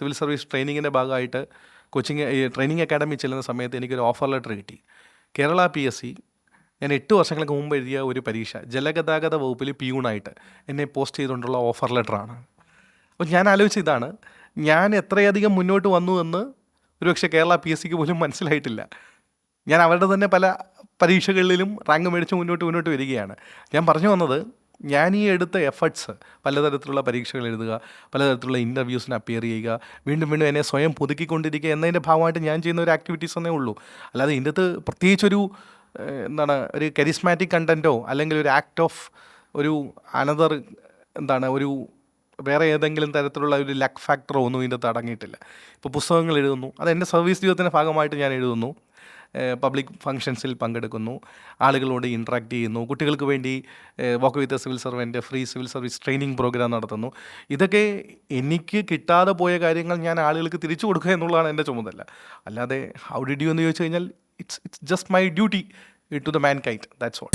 Civil service ട്രെയിനിങ്ങിന്റെ ഭാഗമായിട്ട് coaching training academy ചെല്ലുന്ന സമയത്ത് എനിക്കൊരു ഓഫർ ലെറ്റർ കിട്ടി. കേരള പി എസ് സി ഞാൻ എട്ട് വർഷങ്ങൾക്ക് മുമ്പ് എഴുതിയ ഒരു പരീക്ഷ ജലഗതാഗത വകുപ്പിൽ പിയൂണായിട്ട് എന്നെ പോസ്റ്റ് ചെയ്തുകൊണ്ടുള്ള ഓഫർ ലെറ്ററാണ് അപ്പോൾ ഞാൻ ആലോചിച്ച ഇതാണ് ഞാൻ എത്രയധികം മുന്നോട്ട് വന്നു എന്ന് ഒരുപക്ഷെ കേരള പി എസ് സിക്ക് പോലും മനസ്സിലായിട്ടില്ല. ഞാൻ അവരുടെ തന്നെ പല പരീക്ഷകളിലും റാങ്ക് മേടിച്ച് മുന്നോട്ട് മുന്നോട്ട് വരികയാണ്. ഞാൻ പറഞ്ഞു വന്നത് ഞാൻ ഈ എടുത്ത എഫർട്സ് പലതരത്തിലുള്ള പരീക്ഷകൾ എഴുതുക പലതരത്തിലുള്ള ഇന്റർവ്യൂസിന് അപ്പിയർ ചെയ്യുക വീണ്ടും വീണ്ടും എന്നെ സ്വയം പുതുക്കിക്കൊണ്ടിരിക്കുക എന്നതിന്റെ ഭാഗമായിട്ട് ഞാൻ ചെയ്യുന്ന ഒരു ആക്ടിവിറ്റീസ് എന്നേ ഉള്ളൂ. അല്ലാതെ ഇതിന്റെ അകത്ത് പ്രത്യേകിച്ചൊരു എന്താണ് ഒരു കരിസ്മാറ്റിക് കണ്ടന്റോ അല്ലെങ്കിൽ ഒരു ആക്ട് ഓഫ് ഒരു അനദർ എന്താണ് ഒരു വേറെ ഏതെങ്കിലും തരത്തിലുള്ള ഒരു ലക്ക് ഫാക്ടറോ ഒന്നും ഇതിന്റെ അടങ്ങിയിട്ടില്ല. ഇപ്പോൾ പുസ്തകങ്ങൾ എഴുതുന്നു അത് എന്റെ സർവീസ് ജീവിതത്തിന്റെ ഭാഗമായിട്ട് ഞാൻ എഴുതുന്നു. പബ്ലിക് ഫങ്ഷൻസിൽ പങ്കെടുക്കുന്നു. ആളുകളോട് ഇൻട്രാക്ട് ചെയ്യുന്നു. കുട്ടികൾക്ക് വേണ്ടി walk with civil servant free civil service training program നടത്തുന്നു. ഇതൊക്കെ എനിക്ക് കിട്ടാതെ പോയ കാര്യങ്ങൾ ഞാൻ ആളുകൾക്ക് തിരിച്ചു കൊടുക്കുക എന്നുള്ളതാണ് എന്റെ ചുമതല. അല്ലാതെ ഹൗ ഡിഡ് യു എന്ന് ചോദിച്ചു കഴിഞ്ഞാൽ it's it's just my duty to the mankind that's all